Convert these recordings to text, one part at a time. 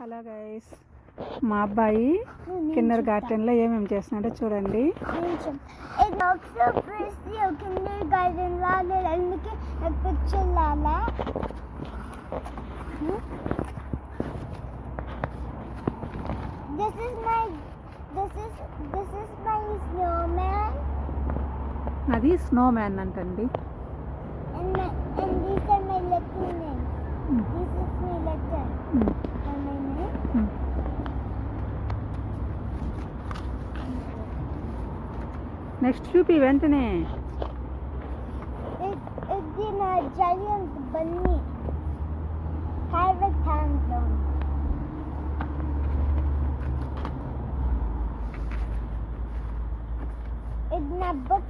Hello guys మా అబ్బాయి కిన్నర్ గార్డెన్లో ఏమేమి చేస్తున్నాడో చూడండి. అది స్నో మ్యాన్ దిస్ ఇస్ అది అంటండి. Mm. This నెక్స్ట్ చూపి వెంటనే It it's in a giant bunny. Pirate town zone. It's not book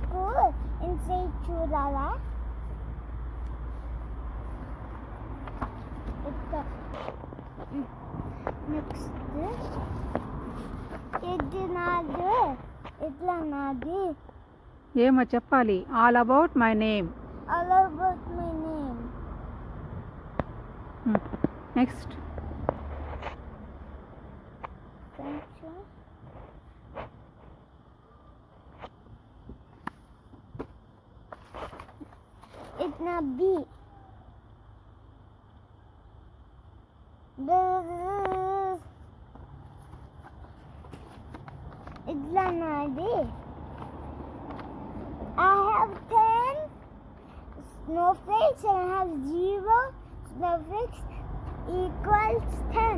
cool and say churala. It's the mm, next. It's another. It's another. ఏమో చెప్పాలి all about my name All about my name. Next Sancho. It's not B. Bzzz. Not D. I have ten snowflakes and I have zero snowflakes equals ten.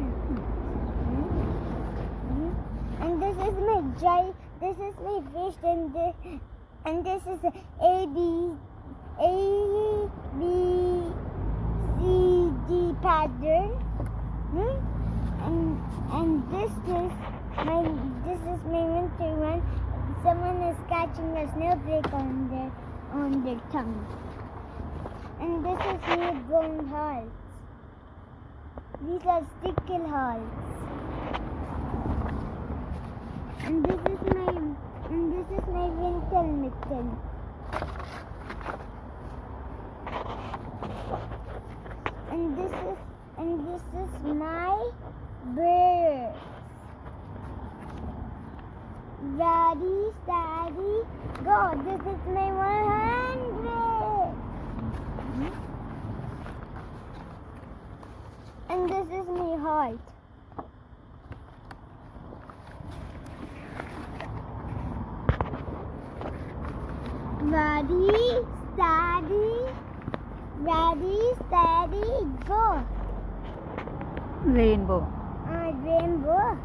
And this is my giant. This is my fish, and this, and this is A B A B C D pattern. Hmm? And and this is my this is my winter one. Someone is catching a snowflake on their on their tongue. And this is my bone hearts. These are sticky hearts. And this is my and this is my winter mitten. And this is and this is my birds. Daddy, daddy, go. This is my 100. And this is my heart. Ready, steady, ready, steady, go. Rainbow rainbow.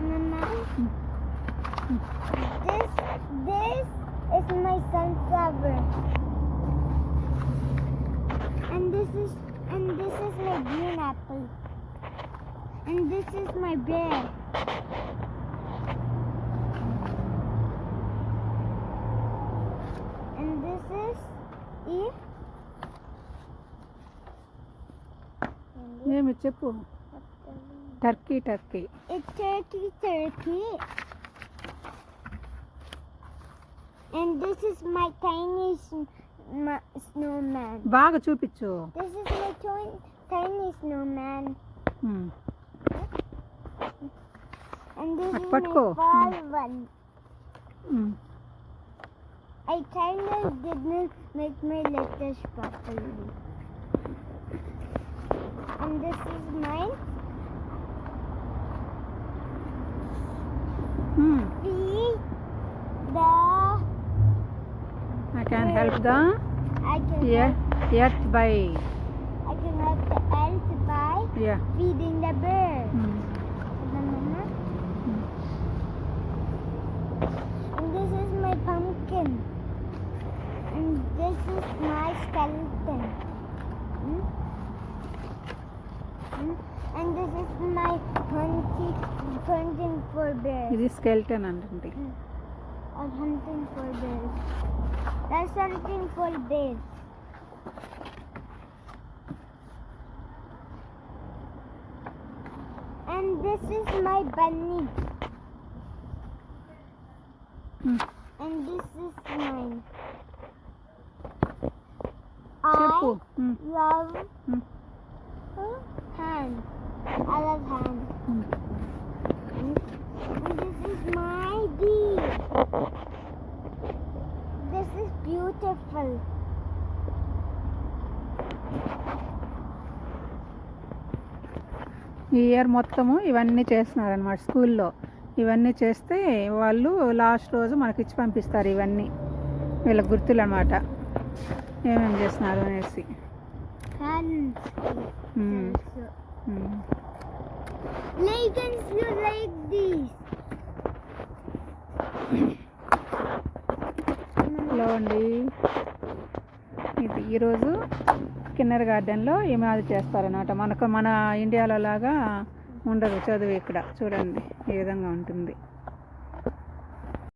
Mama, this this is my sunflower, and this is and this is my green apple, and this is my bear. And this is Eve. ఏమి చెప్పు turkey turkey turkey, turkey. And this is my tiny sn- ma- snowman. బాగా చూపించు This is my tiny snowman. Um, And this is my fall one. Um. I kind of didn't make my letters properly. and this is mine. Hmm. The, I can help the I can yeah, help, earth by I can help the earth by yeah. feeding the birds. Hmm. The ఇది skeleton అంటే I'm hunting for bears. That's hunting for bears. And this is my bunny. Um, And this is mine. చెప్పు ఉమ్, love um, hand. I love hand. Um. This is my bee. This is beautiful. ఈ year మొత్తము ఇవన్నీ చేస్తున్నారు అనమాట స్కూల్లో. ఇవన్నీ చేస్తే వాళ్ళు లాస్ట్ రోజు మనకి ఇచ్చి పంపిస్తారు ఇవన్నీ. వీళ్ళ గుర్తులు అనమాట ఏమేమి చేస్తున్నారు అనేసి. Hands. అండి ఇది ఈరోజు కిన్నర్ గార్డెన్లో ఈ చేస్తారనమాట మనకు మన ఇండియాలో లాగా ఉండదు చదువు ఇక్కడ. చూడండి ఏ విధంగా ఉంటుంది.